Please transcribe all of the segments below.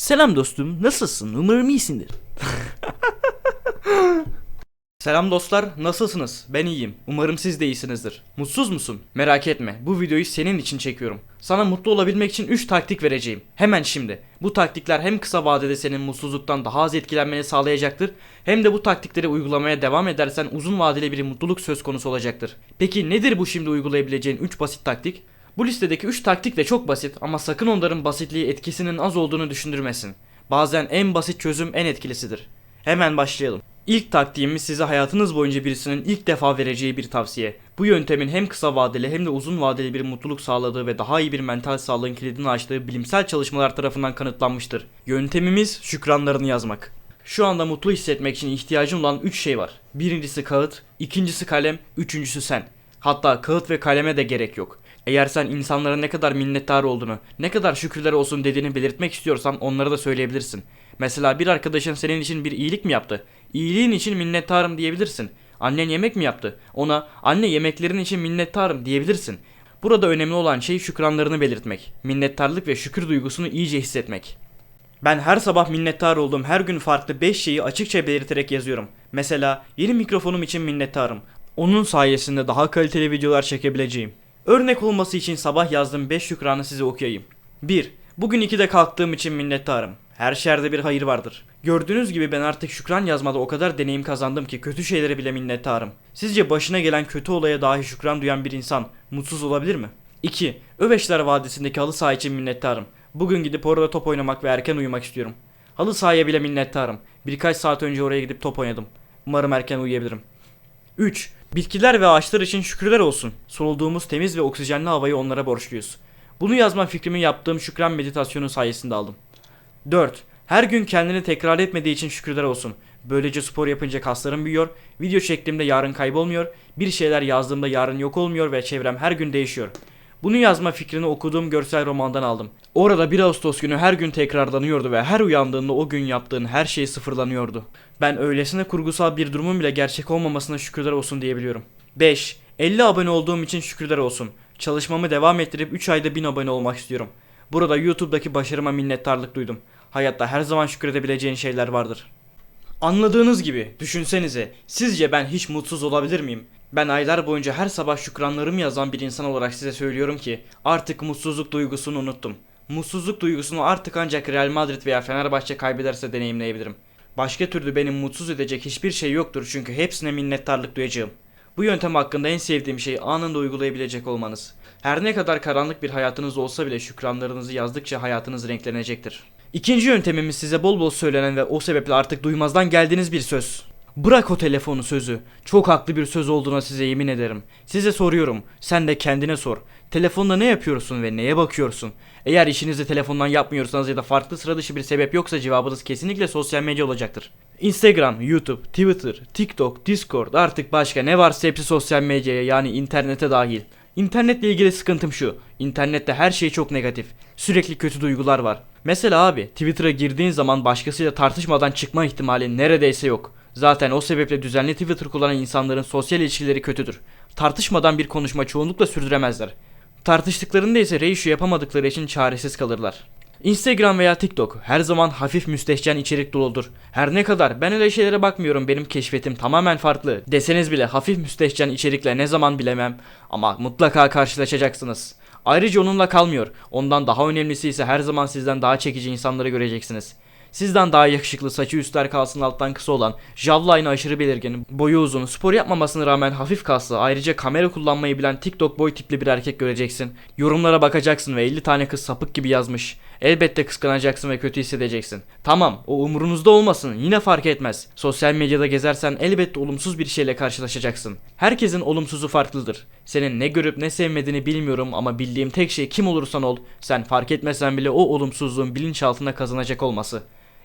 Selam dostum, nasılsın? Umarım iyisindir. Selam dostlar, nasılsınız? Ben iyiyim. Umarım siz de iyisinizdir. Mutsuz musun? Merak etme, bu videoyu senin için çekiyorum. Sana mutlu olabilmek için 3 taktik vereceğim. Hemen şimdi. Bu taktikler hem kısa vadede senin mutsuzluktan daha az etkilenmeni sağlayacaktır, hem de bu taktikleri uygulamaya devam edersen uzun vadeli bir mutluluk söz konusu olacaktır. Peki nedir bu şimdi uygulayabileceğin 3 basit taktik? Bu listedeki 3 taktik de çok basit ama sakın onların basitliği etkisinin az olduğunu düşündürmesin. Bazen en basit çözüm en etkilisidir. Hemen başlayalım. İlk taktiğimiz size hayatınız boyunca birisinin ilk defa vereceği bir tavsiye. Bu yöntemin hem kısa vadeli hem de uzun vadeli bir mutluluk sağladığı ve daha iyi bir mental sağlığın kilidini açtığı bilimsel çalışmalar tarafından kanıtlanmıştır. Yöntemimiz şükranlarını yazmak. Şu anda mutlu hissetmek için ihtiyacın olan 3 şey var. Birincisi kağıt, ikincisi kalem, üçüncüsü sen. Hatta kağıt ve kaleme de gerek yok. Eğer sen insanlara ne kadar minnettar olduğunu, ne kadar şükürler olsun dediğini belirtmek istiyorsan onlara da söyleyebilirsin. Mesela bir arkadaşın senin için bir iyilik mi yaptı? İyiliğin için minnettarım diyebilirsin. Annen yemek mi yaptı? Ona anne yemeklerin için minnettarım diyebilirsin. Burada önemli olan şey şükranlarını belirtmek. Minnettarlık ve şükür duygusunu iyice hissetmek. Ben her sabah minnettar olduğum her gün farklı 5 şeyi açıkça belirterek yazıyorum. Mesela yeni mikrofonum için minnettarım. Onun sayesinde daha kaliteli videolar çekebileceğim. Örnek olması için sabah yazdığım 5 şükranı size okuyayım. 1. Bugün 2'de kalktığım için minnettarım. Her şerde bir hayır vardır. Gördüğünüz gibi ben artık şükran yazmada o kadar deneyim kazandım ki kötü şeylere bile minnettarım. Sizce başına gelen kötü olaya dahi şükran duyan bir insan mutsuz olabilir mi? 2. Öveçler Vadisi'ndeki halı saha için minnettarım. Bugün gidip orada top oynamak ve erken uyumak istiyorum. Halı sahaya bile minnettarım. Birkaç saat önce oraya gidip top oynadım. Umarım erken uyuyabilirim. 3. Bitkiler ve ağaçlar için şükürler olsun. Soluduğumuz temiz ve oksijenli havayı onlara borçluyuz. Bunu yazma fikrimi yaptığım şükran meditasyonu sayesinde aldım. 4. Her gün kendini tekrar etmediği için şükürler olsun. Böylece spor yapınca kaslarım büyüyor, video çektiğimde yarın kaybolmuyor, bir şeyler yazdığımda yarın yok olmuyor ve çevrem her gün değişiyor. Bunu yazma fikrini okuduğum görsel romandan aldım. Orada 1 Ağustos günü her gün tekrarlanıyordu ve her uyandığında o gün yaptığın her şey sıfırlanıyordu. Ben öylesine kurgusal bir durumun bile gerçek olmamasına şükürler olsun diyebiliyorum. 5. 50 abone olduğum için şükürler olsun. Çalışmamı devam ettirip 3 ayda 1000 abone olmak istiyorum. Burada YouTube'daki başarıma minnettarlık duydum. Hayatta her zaman şükredebileceğin şeyler vardır. Anladığınız gibi düşünsenize sizce ben hiç mutsuz olabilir miyim? Ben aylar boyunca her sabah şükranlarımı yazan bir insan olarak size söylüyorum ki artık mutsuzluk duygusunu unuttum. Mutsuzluk duygusunu artık ancak Real Madrid veya Fenerbahçe kaybederse deneyimleyebilirim. Başka türlü benim mutsuz edecek hiçbir şey yoktur çünkü hepsine minnettarlık duyacağım. Bu yöntem hakkında en sevdiğim şey anında uygulayabilecek olmanız. Her ne kadar karanlık bir hayatınız olsa bile şükranlarınızı yazdıkça hayatınız renklenecektir. İkinci yöntemimiz size bol bol söylenen ve o sebeple artık duymazdan geldiğiniz bir söz. Bırak o telefonu sözü. Çok haklı bir söz olduğuna size yemin ederim. Size soruyorum. Sen de kendine sor. Telefonda ne yapıyorsun ve neye bakıyorsun? Eğer işinizi telefondan yapmıyorsanız ya da farklı sıra dışı bir sebep yoksa cevabınız kesinlikle sosyal medya olacaktır. Instagram, YouTube, Twitter, TikTok, Discord artık başka ne varsa hepsi sosyal medyaya yani internete dahil. İnternetle ilgili sıkıntım şu. İnternette her şey çok negatif. Sürekli kötü duygular var. Mesela abi Twitter'a girdiğin zaman başkasıyla tartışmadan çıkma ihtimali neredeyse yok. Zaten o sebeple düzenli Twitter kullanan insanların sosyal ilişkileri kötüdür. Tartışmadan bir konuşma çoğunlukla sürdüremezler. Tartıştıklarında ise ratio yapamadıkları için çaresiz kalırlar. Instagram veya TikTok her zaman hafif müstehcen içerik doludur. Her ne kadar ben öyle şeylere bakmıyorum benim keşfetim tamamen farklı deseniz bile hafif müstehcen içerikle ne zaman bilemem ama mutlaka karşılaşacaksınız. Ayrıca onunla kalmıyor. Ondan daha önemlisi ise her zaman sizden daha çekici insanları göreceksiniz. Sizden daha yakışıklı, saçı üstler kalsın alttan kısa olan, jawline aşırı belirgin, boyu uzun, spor yapmamasına rağmen hafif kaslı, ayrıca kamera kullanmayı bilen TikTok boy tipli bir erkek göreceksin. Yorumlara bakacaksın ve 50 tane kız sapık gibi yazmış. Elbette kıskanacaksın ve kötü hissedeceksin. Tamam, o umurunuzda olmasın, yine fark etmez. Sosyal medyada gezersen elbette olumsuz bir şeyle karşılaşacaksın. Herkesin olumsuzu farklıdır. Senin ne görüp ne sevmediğini bilmiyorum ama bildiğim tek şey kim olursan ol, sen fark etmesen bile o olumsuzluğun bilinçaltına kazanacak olması.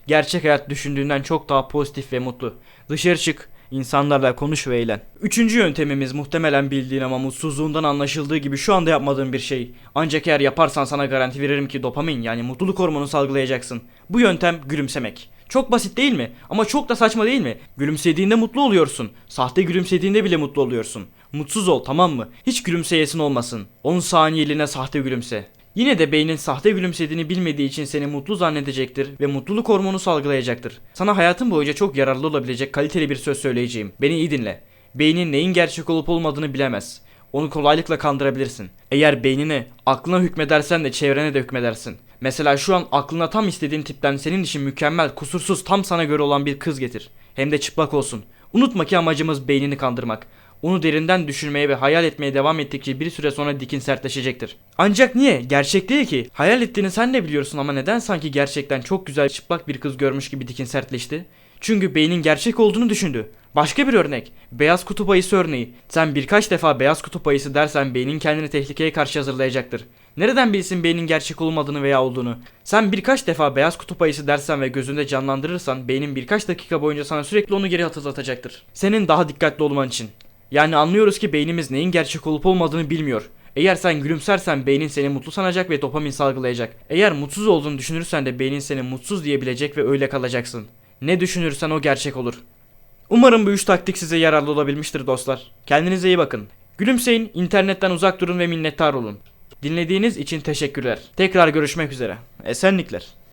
Gerçek hayat düşündüğünden çok daha pozitif ve mutlu. Dışarı çık, insanlarla konuş ve eğlen. Üçüncü yöntemimiz muhtemelen bildiğin ama mutsuzluğundan anlaşıldığı gibi şu anda yapmadığın bir şey. Ancak eğer yaparsan sana garanti veririm ki dopamin yani mutluluk hormonu salgılayacaksın. Bu yöntem gülümsemek. Çok basit değil mi? Ama çok da saçma değil mi? Gülümsediğinde mutlu oluyorsun. Sahte gülümsediğinde bile mutlu oluyorsun. Mutsuz ol tamam mı? Hiç gülümseyesin olmasın. 10 saniyeliğine sahte gülümse. Yine de beynin sahte gülümsediğini bilmediği için seni mutlu zannedecektir ve mutluluk hormonu salgılayacaktır. Sana hayatın boyunca çok yararlı olabilecek kaliteli bir söz söyleyeceğim. Beni iyi dinle. Beynin neyin gerçek olup olmadığını bilemez. Onu kolaylıkla kandırabilirsin. Eğer beynine, aklına hükmedersen de çevrene de hükmedersin. Mesela şu an aklına tam istediğin tipten senin için mükemmel, kusursuz, tam sana göre olan bir kız getir. Hem de çıplak olsun. Unutma ki amacımız beynini kandırmak. Onu derinden düşünmeye ve hayal etmeye devam ettikçe bir süre sonra dikin sertleşecektir. Ancak niye? Gerçek değil ki. Hayal ettiğini sen de biliyorsun ama neden sanki gerçekten çok güzel çıplak bir kız görmüş gibi dikin sertleşti? Çünkü beynin gerçek olduğunu düşündü. Başka bir örnek. Beyaz kutup ayısı örneği. Sen birkaç defa beyaz kutup ayısı dersen beynin kendini tehlikeye karşı hazırlayacaktır. Nereden bilsin beynin gerçek olmadığını veya olduğunu? Sen birkaç defa beyaz kutup ayısı dersen ve gözünde canlandırırsan beynin birkaç dakika boyunca sana sürekli onu geri hatırlatacaktır. Senin daha dikkatli olman için. Yani anlıyoruz ki beynimiz neyin gerçek olup olmadığını bilmiyor. Eğer sen gülümsersen beynin seni mutlu sanacak ve dopamin salgılayacak. Eğer mutsuz olduğunu düşünürsen de beynin seni mutsuz diyebilecek ve öyle kalacaksın. Ne düşünürsen o gerçek olur. Umarım bu üç taktik size yararlı olabilmiştir dostlar. Kendinize iyi bakın. Gülümseyin, internetten uzak durun ve minnettar olun. Dinlediğiniz için teşekkürler. Tekrar görüşmek üzere. Esenlikler.